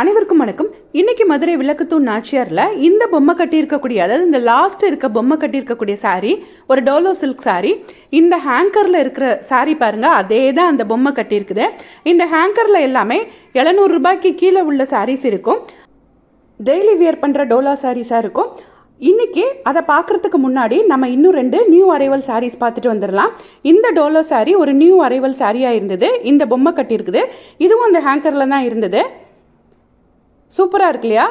அனைவருக்கும் வணக்கம். இன்னைக்கு மதுரை விளக்குத்தூண் நாச்சியாரில் இந்த பொம்மை கட்டியிருக்கக்கூடிய அதாவது இந்த லாஸ்ட் இருக்க பொம்மை கட்டியிருக்கக்கூடிய இருக்கக்கூடிய ஒரு டோலோ சில்க் saree இந்த ஹேங்கரில் இருக்கிற சாரீ பாருங்க அதே தான் அந்த பொம்மை கட்டியிருக்குது. இந்த ஹேங்கரில் எல்லாமே 700 ரூபாய்க்கு கீழே உள்ள சாரீஸ் இருக்கும். டெய்லி வியர் பண்ணுற டோலா சாரீஸாக இருக்கும். இன்னைக்கு அதை பார்க்குறதுக்கு முன்னாடி நம்ம இன்னும் ரெண்டு நியூ அரைவல் சாரீஸ் பார்த்துட்டு வந்துடலாம். இந்த டோலோ saree ஒரு நியூ அரைவல் சாரியாக இருந்தது. இந்த பொம்மை கட்டியிருக்குது. இதுவும் அந்த ஹேங்கரில் தான் இருந்தது. சூப்பராக இருக்கு இல்லையா?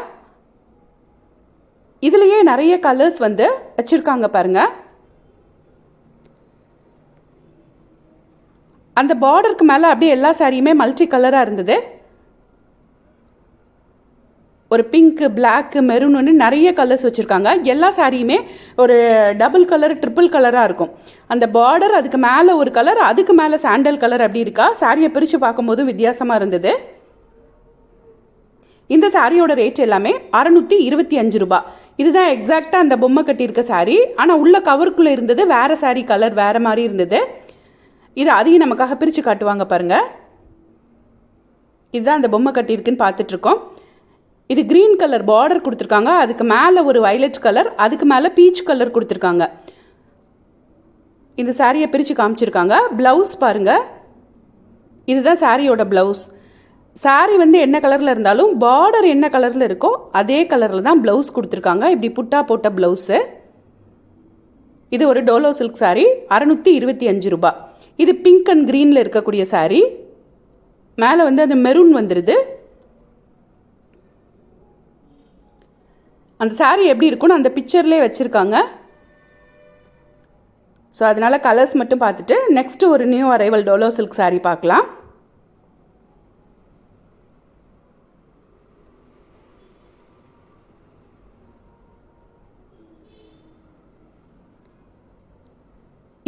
இதுலேயே நிறைய கலர்ஸ் வந்து வச்சுருக்காங்க பாருங்கள் அந்த பார்டருக்கு மேலே அப்படியே எல்லா சாரியுமே மல்டி கலராக இருந்தது. ஒரு பிங்க்கு பிளாக்கு மெரூன்னு நிறைய கலர்ஸ் வச்சுருக்காங்க. எல்லா சாரியுமே ஒரு டபுள் கலர் ட்ரிபிள் கலராக இருக்கும். அந்த பார்டர் அதுக்கு மேலே ஒரு கலர் அதுக்கு மேலே சாண்டல் கலர் அப்படி இருக்கா? சாரியை பிரித்து பார்க்கும்போது வித்தியாசமாக இருந்தது. இந்த சாரியோட ரேட் எல்லாமே அறநூற்றி இருபத்தி அஞ்சு ரூபாய் இதுதான் எக்ஸாக்டாக அந்த பொம்மை கட்டியிருக்க சாரி ஆனால் உள்ள கவருக்குள்ளே இருந்தது வேற சாரி கலர் வேற மாதிரி இருந்தது. இது அதையும் நமக்காக பிரித்து காட்டுவாங்க பாருங்க. இதுதான் அந்த பொம்மை கட்டியிருக்குன்னு பார்த்துட்ருக்கோம். இது க்ரீன் கலர் பார்டர் கொடுத்துருக்காங்க. அதுக்கு மேலே ஒரு வைலட் கலர் அதுக்கு மேலே பீச் கலர் கொடுத்துருக்காங்க. இந்த சாரியை பிரித்து காமிச்சிருக்காங்க. ப்ளவுஸ் பாருங்கள் இதுதான் சாரியோட ப்ளவுஸ் சாரி வந்து என்ன கலரில் இருந்தாலும் பார்டர் என்ன கலரில் இருக்கோ அதே கலரில் தான் ப்ளவுஸ் கொடுத்துருக்காங்க. இப்படி புட்டா போட்ட ப்ளவுஸு இது ஒரு டோலோ சில்க் சாரி அறநூற்றி இருபத்தி அஞ்சு ரூபா. இது பிங்க் அண்ட் க்ரீனில் இருக்கக்கூடிய சாரி மேலே வந்து அது மெரூன் வந்துடுது அந்த சாரி எப்படி இருக்கும்னு அந்த பிக்சர்லேயே வச்சுருக்காங்க. ஸோ அதனால் கலர்ஸ் மட்டும் பார்த்துட்டு நெக்ஸ்ட்டு ஒரு new arrival Dola silk sari பார்க்கலாம்.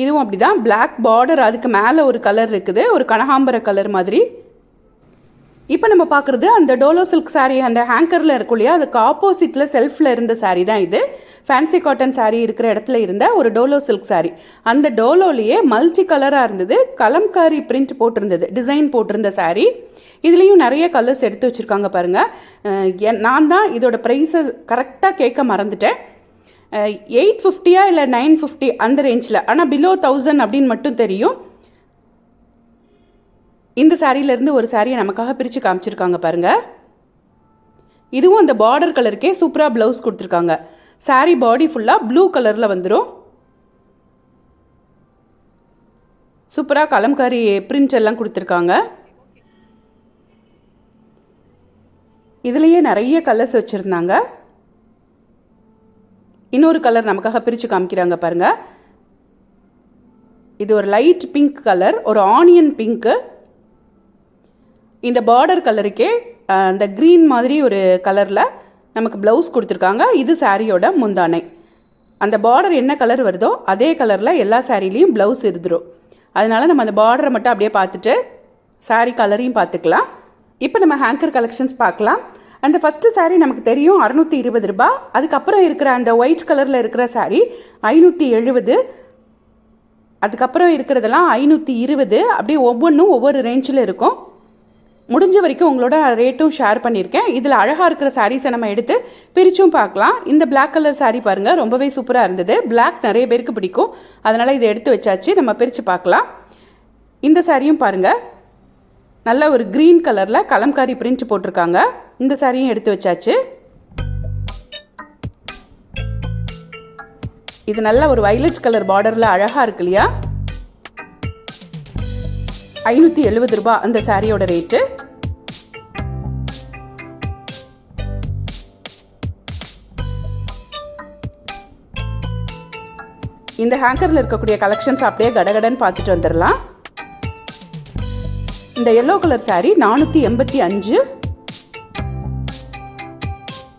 இதுவும் அப்படி தான் பிளாக் பார்டர் அதுக்கு மேலே ஒரு கலர் இருக்குது. ஒரு கனகாம்பர கலர் மாதிரி. இப்போ நம்ம பார்க்குறது அந்த டோலோ சில்க் சாரீ அந்த ஹேங்கரில் இருக்கும் இல்லையா? அதுக்கு ஆப்போசிட்டில் செல்ஃபில் இருந்த சாரீ தான் இது. ஃபேன்சி காட்டன் சாரீ இருக்கிற இடத்துல இருந்த ஒரு டோலோ சில்க் சாரீ அந்த டோலோலேயே மல்டி கலராக இருந்தது. கலம்காரி பிரிண்ட் போட்டிருந்தது. டிசைன் போட்டிருந்த சாரீ இதுலேயும் நிறைய கலர்ஸ் எடுத்து வச்சுருக்காங்க பாருங்கள் நான் தான் இதோட ப்ரைஸை கரெக்டாக கேட்க மறந்துட்டேன். எயிட் ஃபிஃப்டியா இல்லை நைன் ஃபிஃப்டி அந்த ரேஞ்சில்? ஆனால் பிலோ தௌசண்ட் அப்படின்னு மட்டும் தெரியும். இந்த சாரியிலேருந்து ஒரு சாரியை நமக்காக பிரித்து காமிச்சிருக்காங்க பாருங்கள் இதுவும் அந்த பார்டர் கலருக்கே சூப்பராக ப்ளவுஸ் கொடுத்துருக்காங்க. saree பாடி ஃபுல்லாக ப்ளூ கலரில் வந்துடும் சூப்பராக கலம்காரி பிரிண்ட் எல்லாம் கொடுத்துருக்காங்க. இதுலேயே நிறைய கலர்ஸ் வச்சுருந்தாங்க. இன்னொரு கலர் நமக்காக பிரித்து காமிக்கிறாங்க பாருங்க. இது ஒரு லைட் பிங்க் கலர் ஒரு ஆனியன் பிங்க்கு இந்த பார்டர் கலருக்கே அந்த க்ரீன் மாதிரி ஒரு கலரில் நமக்கு ப்ளவுஸ் கொடுத்துருக்காங்க. இது சாரியோட முந்தானை. அந்த பார்டர் என்ன கலர் வருதோ அதே கலரில் எல்லா சாரிலையும் ப்ளவுஸ் இருந்துடும் அதனால நம்ம அந்த பார்டரை மட்டும் அப்படியே பார்த்துட்டு saree கலரையும் பார்த்துக்கலாம். இப்போ நம்ம ஹேங்கர் கலெக்ஷன்ஸ் பார்க்கலாம். அந்த ஃபஸ்ட்டு சாரீ நமக்கு தெரியும் அறுநூத்தி இருபது ரூபாய் அதுக்கப்புறம் இருக்கிற அந்த ஒயிட் கலரில் இருக்கிற சாரீ ஐநூற்றி எழுபது. அதுக்கப்புறம் இருக்கிறதெல்லாம் ஐநூற்றி இருபது. அப்படியே ஒவ்வொன்றும் ஒவ்வொரு ரேஞ்சில் இருக்கும். முடிஞ்ச வரைக்கும் உங்களோட ரேட்டும் ஷேர் பண்ணியிருக்கேன். இதில் அழகாக இருக்கிற சாரீஸை நம்ம எடுத்து பிரிச்சும் பார்க்கலாம். இந்த பிளாக் கலர் சாரீ பாருங்கள் ரொம்பவே சூப்பராக இருந்தது. பிளாக் நிறைய பேருக்கு பிடிக்கும். அதனால் இதை எடுத்து வச்சாச்சு. நம்ம பிரித்து பார்க்கலாம். இந்த சாரியும் பாருங்கள் நல்ல ஒரு க்ரீன் கலரில் கலம்காரி பிரிண்ட் போட்டிருக்காங்க. இந்த சாரியும் எடுத்து வச்சாச்சு. இது நல்ல ஒரு வைலட் கலர் பார்டரில் அழகாக இருக்கு இல்லையா? ஐநூற்றி எழுபது ரூபாய் அந்த சாரியோட ரேட்டு இந்த ஹேங்கரில் இருக்கக்கூடிய கலெக்ஷன்ஸ் அப்படியே கடகடன்னு பார்த்துட்டு வந்துடலாம். இந்த எல்லோ கலர் saree நானூற்றி எண்பத்தி அஞ்சு.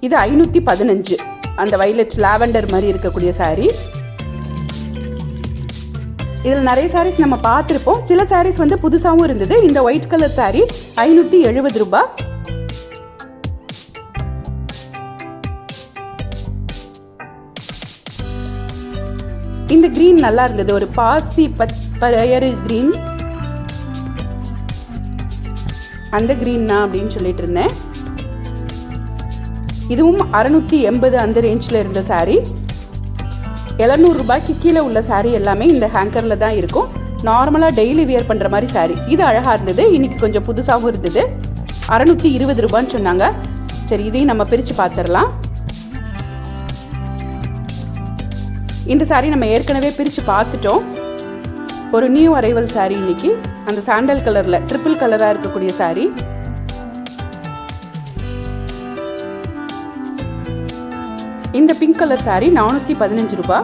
இது ஐநூற்றி பதினஞ்சு. அந்த வைலட் லாவெண்டர் மாதிரி இருக்கக்கூடிய saree. இதில் நிறைய சாரீஸ் நம்ம பார்த்துருப்போம். சில சாரீஸ் வந்து புதுசாகவும் இருந்தது. இந்த ஒயிட் கலர் saree ஐநூற்றி எழுபது ரூபாய் இந்த க்ரீன் நல்லா இருந்தது. ஒரு பாசி பச் க்ரீன் அந்த க்ரீன் தான் அப்படின்னு சொல்லிட்டு இருந்தேன். இதுவும் அறநூற்றி எண்பது அந்த ரேஞ்சில் இருந்த saree. எழுநூறு ரூபாய்க்கு கீழே உள்ள saree எல்லாமே இந்த ஹேங்கரில் தான் இருக்கும். நார்மலாக டெய்லி வியர் பண்ணுற மாதிரி saree. இது அழகாக இருந்தது. இன்னைக்கு கொஞ்சம் புதுசாகவும் இருந்தது. அறநூற்றி இருபது ரூபான்னு சொன்னாங்க. சரி இதையும் நம்ம பிரித்து பார்த்துடலாம் இந்த saree நம்ம ஏற்கனவே பிரித்து பார்த்துட்டோம். ஒரு நியூ அரைவல் saree இன்னைக்கு. அந்த சாண்டல் கலரில் ட்ரிபிள் கலராக இருக்கக்கூடிய saree. இந்த பிங்க் கலர் சாரீ நானூற்றி பதினஞ்சு ரூபா.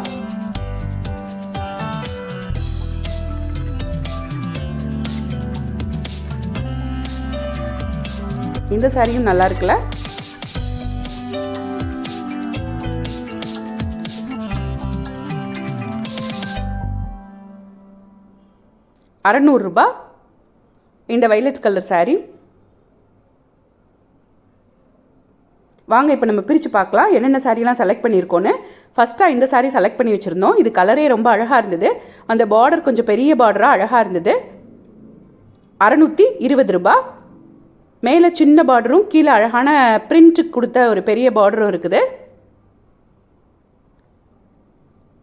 இந்த சாரியும் நல்லா இருக்குல்ல? அறநூறுரூபா இந்த வைலட் கலர் சாரீ வாங்க இப்போ நம்ம பிரித்து பார்க்கலாம். என்னென்ன சாரீலாம் செலக்ட் பண்ணியிருக்கோன்னு ஃபஸ்ட்டாக இந்த சாரீ செலக்ட் பண்ணி வச்சுருந்தோம். இது கலரே ரொம்ப அழகாக இருந்தது. அந்த பார்டர் கொஞ்சம் பெரிய பார்டராக அழகாக இருந்தது. அறநூற்றி இருபது ரூபா. மேலே சின்ன பார்டரும் கீழே அழகான பிரிண்ட்டுக்கு கொடுத்த ஒரு பெரிய பார்டரும் இருக்குது.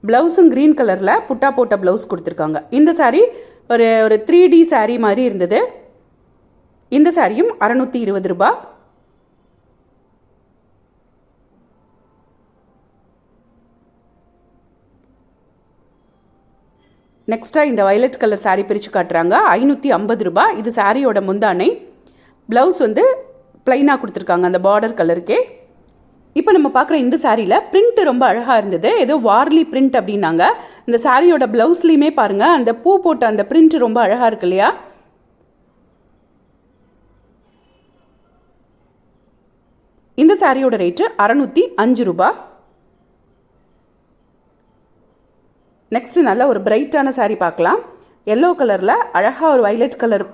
ப்ளவுஸும் க்ரீன் கலரில் புட்டா போட்ட ப்ளவுஸ் கொடுத்துருக்காங்க. இந்த சாரீ ஒரு ஒரு த்ரீ டி saree மாதிரி இருந்தது. இந்த சாரியும் அறநூற்றி இருபது ரூபா. நெக்ஸ்ட்டாக இந்த வயலட் கலர் saree பிரித்து காட்டுறாங்க. ஐநூற்றி ஐம்பது ரூபா. இது சாரியோட முந்தானை. ப்ளவுஸ் வந்து ப்ளைனாக கொடுத்துருக்காங்க அந்த பார்டர் கலருக்கே இப்போ நம்ம பார்க்குற இந்த சாரியில் பிரிண்ட் ரொம்ப அழகாக இருந்தது. ஏதோ வார்லி பிரிண்ட் அப்படின்னாங்க. இந்த சாரியோட ப்ளவுஸ்லேயுமே பாருங்கள் அந்த பூ போட்ட அந்த பிரிண்ட் ரொம்ப அழகாக இருக்கு இல்லையா? இந்த சாரியோட ரேட்டு அறநூற்றி அஞ்சு ரூபா. நெக்ஸ்ட் நல்ல ஒரு பிரைட்டான saree பார்க்கலாம். எல்லோ கலரில் அழகாக ஒரு வைலட் கலர்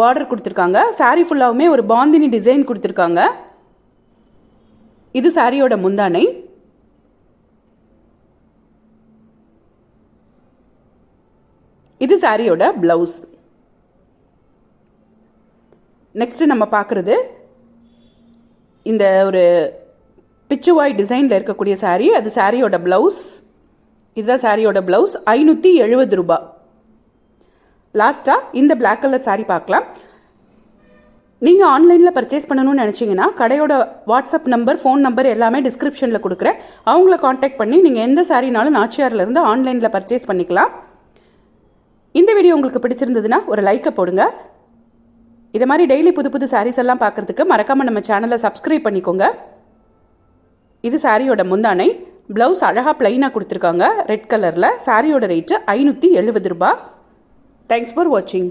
பார்டர் கொடுத்துருக்காங்க. Saree ஃபுல்லாகவுமே ஒரு பாந்தினி டிசைன் கொடுத்துருக்காங்க. இது சாரியோட முந்தானை. இது சாரியோட பிளவுஸ் நெக்ஸ்ட் நம்ம பார்க்குறது இந்த ஒரு பிச்சுவாய் டிசைனில் இருக்கக்கூடிய saree. அது சாரியோட பிளவுஸ் இதுதான் சாரியோட பிளவுஸ் ஐநூற்றி எழுபது ரூபா லாஸ்ட்டாக இந்த பிளாக் கலர் saree பார்க்கலாம். நீங்கள் ஆன்லைனில் பர்ச்சேஸ் பண்ணணும்னு நினச்சிங்கன்னா கடையோட வாட்ஸ்அப் நம்பர் ஃபோன் நம்பர் எல்லாமே டிஸ்கிரிப்ஷனில் கொடுக்குறேன். அவங்கள காண்டாக்ட் பண்ணி நீங்கள் எந்த சாரினாலும் நாச்சியார்லேருந்து ஆன்லைனில் பர்ச்சேஸ் பண்ணிக்கலாம். இந்த வீடியோ உங்களுக்கு பிடிச்சிருந்ததுன்னா ஒரு லைக்கை போடுங்க. இதை மாதிரி டெய்லி புது புது சாரீஸ் எல்லாம் பார்க்குறதுக்கு மறக்காமல் நம்ம சேனலை சப்ஸ்கிரைப் பண்ணிக்கோங்க. இது சாரியோட முந்தானை. ப்ளவுஸ் அழகாக ப்ளைனாக கொடுத்துருக்காங்க. ரெட் கலரில் சாரியோட ரேட்டு ஐநூற்றி எழுபது ரூபா தேங்க்ஸ் ஃபார் வாட்சிங்